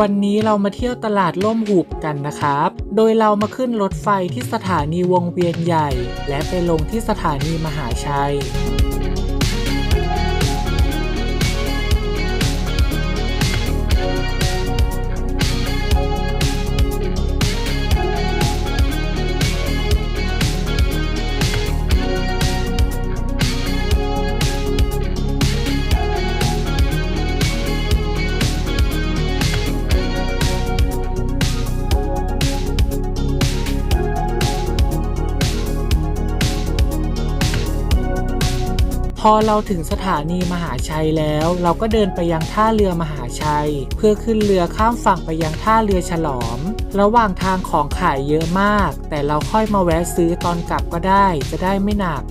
วันนี้เรามาเที่ยวตลาดล่มหูบกันนะครับ โดยเรามาขึ้นรถไฟที่สถานีวงเวียนใหญ่ และไปลงที่สถานีมหาชัย อเราถึงสถานีมหาชัยแล้ว เราก็เดินไปยังท่าเรือมหาชัย เพื่อขึ้นเรือข้ามฝั่งไปยังท่าเรือฉลอม ระหว่างทางของขายเยอะมาก แต่เราค่อยมาแวะซื้อตอนกลับก็ได้ จะได้ไม่หนัก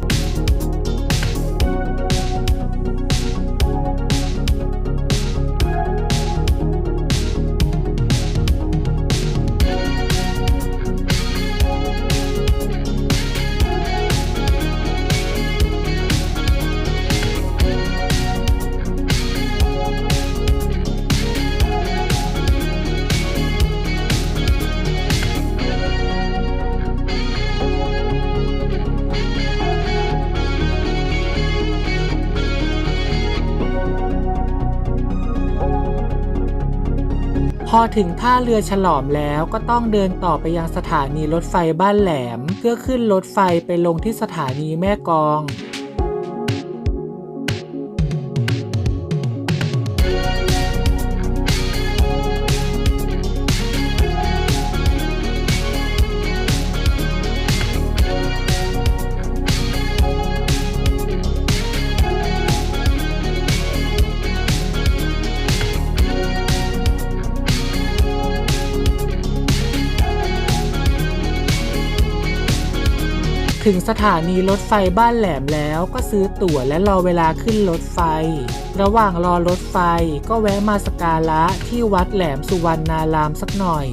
อถึงท่าเรือฉลอมแล้วก็ต้องเดินต่อไปยังสถานีรถไฟบ้านแหลม เพื่อขึ้นรถไฟไปลงที่สถานีแม่กอง ถึงสถานีรถไฟบ้านแหลมแล้วก็ซื้อตั๋วและรอเวลาขึ้นรถไฟ ระหว่างรอรถไฟก็แวะมาสการะที่วัดแหลมสุวรรณารามสักหน่อย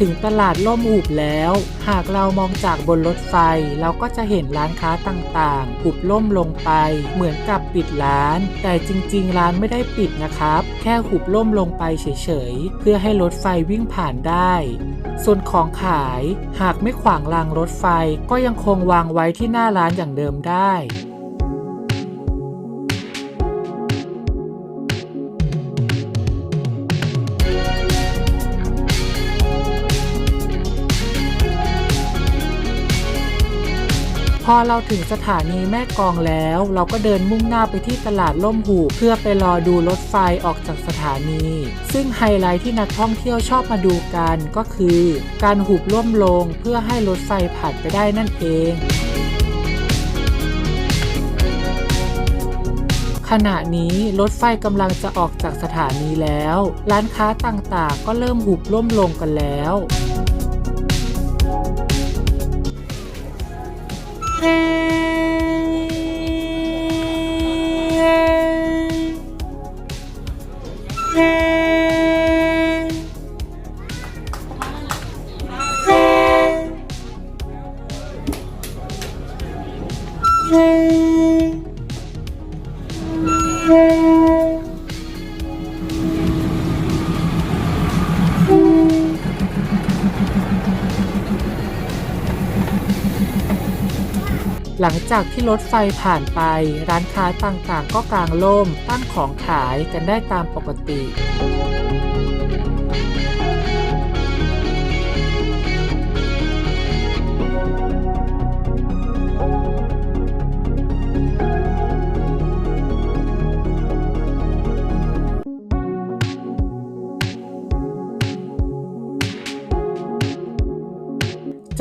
ถึงตลาดล่มหูบแล้ว หากเรามองจากบนรถไฟ เราก็จะเห็นร้านค้าต่างๆหุบล่มลงไปเหมือนกับปิดร้าน แต่จริง ๆ ร้านไม่ได้ปิดนะครับ แค่หุบล่มลงไปเฉยๆ เพื่อให้รถไฟวิ่งผ่านได้ ส่วนของขาย หากไม่ขวางรางรถไฟก็ยังคงวางไว้ที่หน้าร้านอย่างเดิมได้ อเราถึงสถานีแม่กองแล้ว เราก็เดินมุ่งหน้าไปที่ตลาดล่มหูเพื่อไปรอดูรถไฟออกจากสถานี ซึ่งไฮไลท์ที่นักท่องเที่ยวชอบมาดูกันก็คือ การหุบล่มลงเพื่อให้รถไฟผ่านไปได้นั่นเองขณะนี้รถไฟกำลังจะออกจากสถานีแล้ว ร้านค้าต่างๆ ก็เริ่มหุบล่มลงกันแล้ว หลังจากที่รถไฟผ่านไป ร้านค้าต่างๆ ก็กางล่มตั้งของขายกันได้ตามปกติ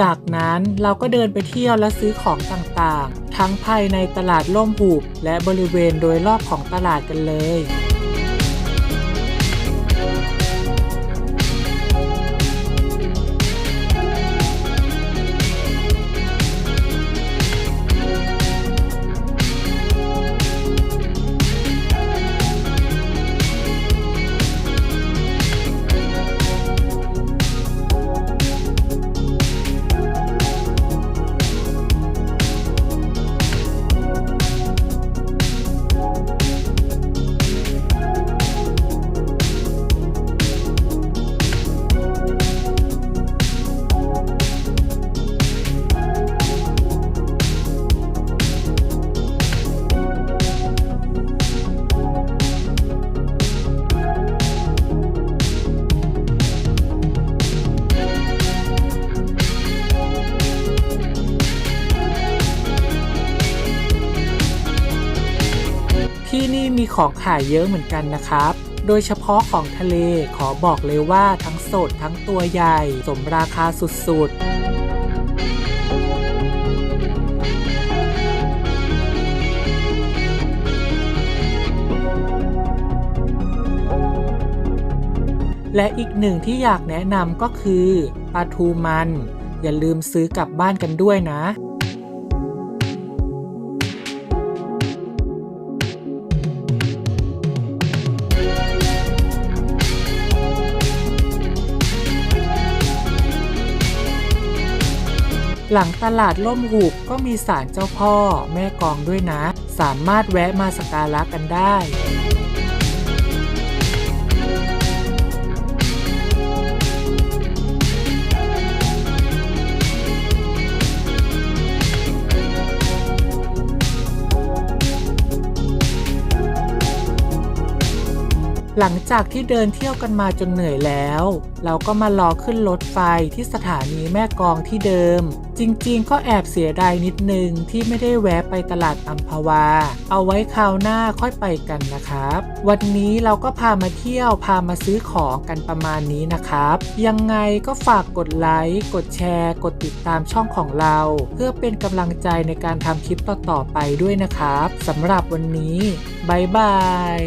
จากนั้นเราก็เดินไปเที่ยวและซื้อของต่างๆ ทั้งภายในตลาดล่มหูบและบริเวณโดยรอบของตลาดกันเลย มีของขายเยอะเหมือนกันนะครับ โดยเฉพาะของทะเลขอบอกเลยว่าทั้งสดทั้งตัวใหญ่ สมราคาสุดๆและอีกหนึ่งที่อยากแนะนำก็คือปลาทูมัน อย่าลืมซื้อกลับบ้านกันด้วยนะ หลังตลาดล่มหุบก็มีศาลเจ้าพ่อ แม่กองด้วยนะ สามารถแวะมาสักการะกันได้ หลังจากที่เดินเที่ยวกันมาจนเหนื่อยแล้ว เราก็มารอขึ้นรถไฟที่สถานีแม่กองที่เดิม จริงๆ ก็แอบเสียดายนิดนึงที่ไม่ได้แวะไปตลาดอัมพวา เอาไว้คราวหน้าค่อยไปกันนะครับ วันนี้เราก็พามาเที่ยวพามาซื้อของกันประมาณนี้นะครับ ยังไงก็ฝากกดไลค์กดแชร์ กดติดตามช่องของเรา เพื่อเป็นกำลังใจในการทำคลิปต่อๆไปด้วยนะครับสำหรับวันนี้บายบาย